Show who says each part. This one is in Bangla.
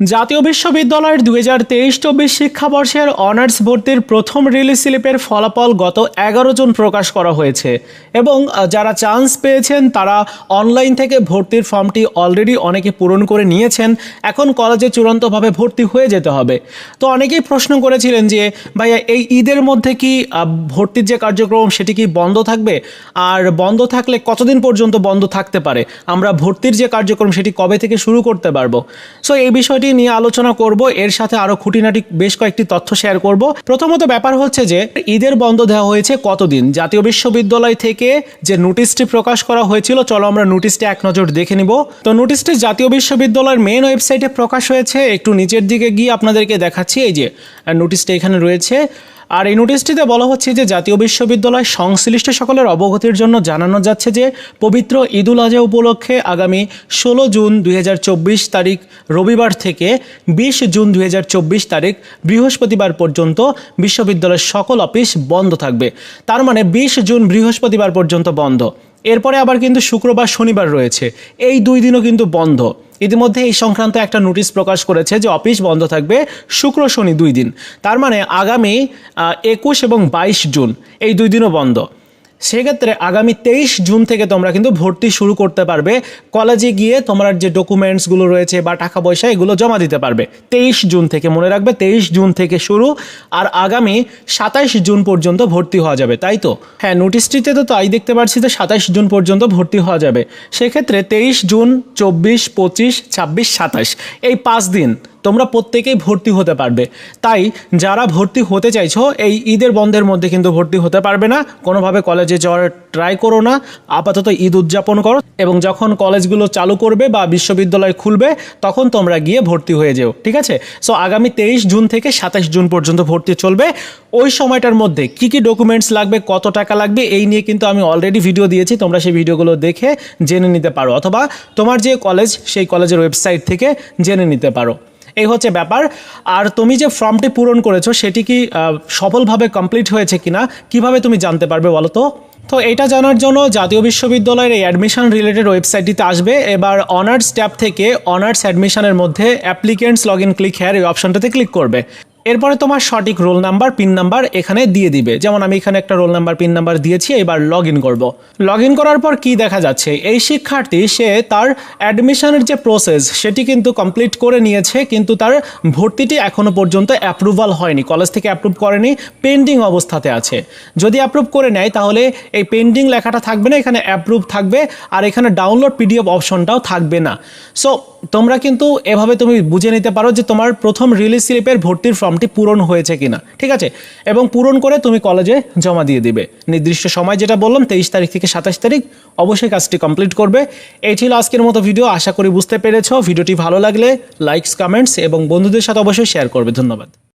Speaker 1: জাতীয় বিশ্ববিদ্যালয়ের দুই হাজার তেইশ চব্বিশ শিক্ষাবর্ষের অনার্স ভর্তির প্রথম রিলিজ স্লিপের ফলাফল গত এগারো জন প্রকাশ করা হয়েছে এবং যারা চান্স পেয়েছেন, তারা অনলাইন থেকে ভর্তির ফর্মটি অলরেডি অনেকে পূরণ করে নিয়েছেন। এখন কলেজে চূড়ান্তভাবে ভর্তি হয়ে যেতে হবে। তো অনেকেই প্রশ্ন করেছিলেন যে, ভাইয়া, এই ঈদের মধ্যে কি ভর্তির যে কার্যক্রম, সেটি কি বন্ধ থাকবে? আর বন্ধ থাকলে কতদিন পর্যন্ত বন্ধ থাকতে পারে? আমরা ভর্তির যে কার্যক্রম, সেটি কবে থেকে শুরু করতে পারব? সো এই বিষয়টি নিয়ে আলোচনা করব। এর সাথে আরও খুঁটিনাটি বেশ কয়েকটি তথ্য শেয়ার করব। প্রথমত ব্যাপার হচ্ছে যে, ঈদের বন্ধ দেওয়া হয়েছে কতদিন? জাতীয় বিশ্ববিদ্যালয় থেকে যে নোটিশটি প্রকাশ করা হয়েছিল, চলো আমরা নোটিশটি এক নজর দেখে নিব। তো নোটিশটি জাতীয় বিশ্ববিদ্যালয়ের মেন ওয়েবসাইটে প্রকাশ হয়েছে। একটু নিচের দিকে গিয়ে আপনাদেরকে দেখাচ্ছি। এই যে নোটিশটা এখানে রয়েছে। আর এই নোটিশটিতে বলা হচ্ছে যে জাতীয় বিশ্ববিদ্যালয় সংশ্লিষ্ট সকলের অবগতির জন্য জানানো যাচ্ছে যে পবিত্র ঈদুল আজহা উপলক্ষে আগামী ষোলো জুন দুই হাজার চব্বিশ তারিখ রবিবার থেকে বিশ জুন দুই হাজার চব্বিশ তারিখ বৃহস্পতিবার পর্যন্ত বিশ্ববিদ্যালয়ের সকল অফিস বন্ধ থাকবে। তার মানে বিশ জুন বৃহস্পতিবার পর্যন্ত বন্ধ। এরপরে আবার কিন্তু শুক্রবার, শনিবার রয়েছে। এই দুই দিনও কিন্তু বন্ধ। ইতিমধ্যে এই সংক্রান্ত একটা নোটিশ প্রকাশ করেছে যে অফিস বন্ধ থাকবে শুক্র, শনি দুই দিন। তার মানে আগামী একুশ এবং বাইশ জুন, এই দুই দিনও বন্ধ। সেক্ষেত্রে আগামী তেইশ জুন থেকে তোমরা কিন্তু ভর্তি শুরু করতে পারবে। কলেজে গিয়ে তোমার যে ডকুমেন্টসগুলো রয়েছে বা টাকা পয়সা, এগুলো জমা দিতে পারবে। তেইশ জুন থেকে, মনে রাখবে, তেইশ জুন থেকে শুরু। আর আগামী সাতাইশ জুন পর্যন্ত ভর্তি হওয়া যাবে, তাই তো? হ্যাঁ নোটিশটিতে তো তাই দেখতে পাচ্ছি যে সাতাইশ জুন পর্যন্ত ভর্তি হওয়া যাবে। সেক্ষেত্রে তেইশ জুন, চব্বিশ, পঁচিশ, ছাব্বিশ সাতাশ এই পাঁচ দিন। তোমরা প্রত্যেকেই ভর্তি হতে পারবে। তাই যারা ভর্তি হতে চাইছো, এই ঈদের বন্ধের মধ্যে কিন্তু ভর্তি হতে পারবে না। কোনোভাবে কলেজে যাওয়ার ট্রাই করো না। আপাতত ঈদ উদযাপন করো এবং যখন কলেজগুলো চালু করবে বা বিশ্ববিদ্যালয় খুলবে, তখন তোমরা গিয়ে ভর্তি হয়ে যেও, ঠিক আছে? সো আগামী তেইশ জুন থেকে সাতাশ জুন পর্যন্ত ভর্তি চলবে। ওই সময়টার মধ্যে কি কি ডকুমেন্টস লাগবে, কত টাকা লাগবে, এই নিয়ে কিন্তু আমি অলরেডি ভিডিও দিয়েছি। তোমরা সেই ভিডিওগুলো দেখে জেনে নিতে পারো। অথবা তোমার যে কলেজ, সেই কলেজের ওয়েবসাইট থেকে জেনে নিতে পারো। এই হচ্ছে ব্যাপার। আর তুমি যে ফর্মটি পূরণ করেছ, সেটি কি সফলভাবে কমপ্লিট হয়েছে কিনা, কীভাবে তুমি জানতে পারবে বলো তো? তো এটা জানার জন্য জাতীয় বিশ্ববিদ্যালয়ের এই অ্যাডমিশন রিলেটেড ওয়েবসাইটটিতে আসবে। এবার অনার্স ট্যাব থেকে অনার্স অ্যাডমিশনের মধ্যে applicants log in click here এই অপশনটাতে ক্লিক করবে। এরপরে তোমার সঠিক রোল নাম্বার, পিন নাম্বার এখানে দিয়ে দিবে। যেমন আমি এখানে একটা রোল নাম্বার, পিন নাম্বার দিয়েছি, এবার লগ ইন করব। লগ ইন করার পর কি দেখা যাচ্ছে? এই শিক্ষার্থী, সে তার অ্যাডমিশনের যে প্রসেস সেটি কিন্তু কমপ্লিট করে নিয়েছে, কিন্তু তার ভর্তিটি এখনও পর্যন্ত অ্যাপ্রুভাল হয়নি। কলেজ থেকে অ্যাপ্রুভ করেনি পেন্ডিং অবস্থাতে আছে। যদি অ্যাপ্রুভ করে নেয়, তাহলে এই পেন্ডিং লেখাটা থাকবে না, এখানে অ্যাপ্রুভ থাকবে, আর এখানে ডাউনলোড পিডিএফ অপশনটাও থাকবে না। সো তোমরা কিন্তু এভাবে তুমি বুঝে নিতে পারো যে তোমার প্রথম রিলিজ স্লিপের ভর্তির ফর্মটি পূরণ হয়েছে কিনা, ঠিক আছে? এবং পূরণ করে তুমি কলেজে জমা দিয়ে দিবে। নির্দিষ্ট সময় যেটা বললাম, তেইশ তারিখ থেকে সাতাশ তারিখ, অবশ্যই কাজটি কমপ্লিট করবে। এই ছিল আজকের মতো ভিডিও আশা করি বুঝতে পেরেছ। ভিডিওটি ভালো লাগলে লাইকস কমেন্টস এবং বন্ধুদের সাথে অবশ্যই শেয়ার করবে। ধন্যবাদ।